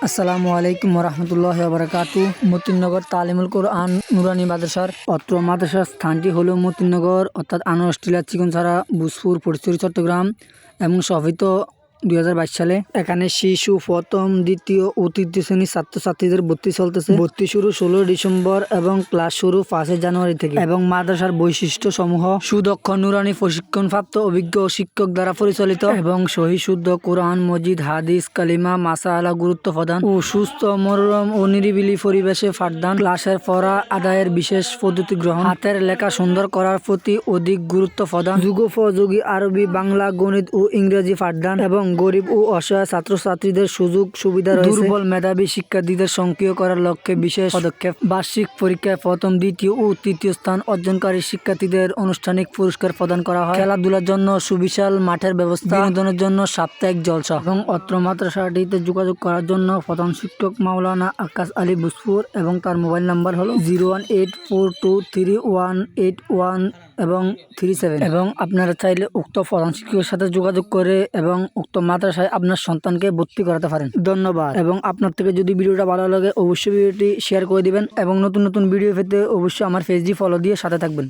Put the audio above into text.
আসসালামু আলাইকুম রহমতুল্লাহ বারকাতু মতিনগর তালিমুল কোরআন নুরানি মাদ্রাসার অত্র মাদ্রাসার স্থানটি হলো মতিনগর অর্থাৎ আনোয়ার অস্ট্রেলিয়া চিকনছাড়া বুসপুর পরিচুরি চট্টগ্রাম এবং সহিত দুই হাজার বাইশ সালে এখানে শিশু প্রথম, দ্বিতীয় ও তৃতীয় শ্রেণির ছাত্রছাত্রীদের ভর্তি চলতেছে। ভর্তি শুরু ষোলো ডিসেম্বর এবং ক্লাস শুরু পাঁচই জানুয়ারি থেকে। এবং মাদ্রাসার বৈশিষ্ট্য সমূহ সুদক্ষ, নুরানি, প্রশিক্ষণপ্রাপ্ত, অভিজ্ঞ শিক্ষক দ্বারা পরিচালিত এবং সহি শুদ্ধ কোরআন মজিদ হাদিস, কালিমা, মাসালা গুরুত্ব প্রদান ও সুস্থ, মনোরম ও নিরিবিলি পরিবেশে পাঠদান, ক্লাসের পড়া, আদায়ের বিশেষ পদ্ধতি গ্রহণ, হাতের লেখা সুন্দর করার প্রতি অধিক গুরুত্ব প্রদান, যুগোপযোগী আরবি, বাংলা, গণিত ও ইংরেজি পাঠদান এবং গরিব ও অসহায় ছাত্রছাত্রীদের সুযোগ, সুবিধা রয়েছে। দুর্বল মেধাবী শিক্ষার্থীদের সক্রিয় করার লক্ষ্যে বিশেষ পদক্ষেপ। বার্ষিক পরীক্ষায় প্রথম, দ্বিতীয় ও তৃতীয় স্থান অর্জনকারী শিক্ষার্থীদের আনুষ্ঠানিক পুরস্কার প্রদান করা হয়। খেলাধুলার জন্য সুবিশাল মাঠের ব্যবস্থা। বিনোদনের জন্য সাপ্তাহিক জলসা এবং অত্র মাদ্রাসাটিতে যোগাযোগ করার জন্য প্রধান শিক্ষক মাওলানা আকাশ আলী বুসপুর এবং তার মোবাইল নাম্বার হলো zero one eight four two three one eight one এবং থ্রি সেভেন। এবং আপনারা চাইলে উক্ত প্রধান শিক্ষকের সাথে যোগাযোগ করে এবং উক্ত মাদ্রাসায় আপনার সন্তানকে ভর্তি করাতে পারেন। ধন্যবাদ। এবং আপনার থেকে যদি ভিডিওটা ভালো লাগে অবশ্যই ভিডিওটি শেয়ার করে দিবেন এবং নতুন নতুন ভিডিও পেতে অবশ্যই আমার ফেসবুক ফলো দিয়ে সাথে থাকবেন।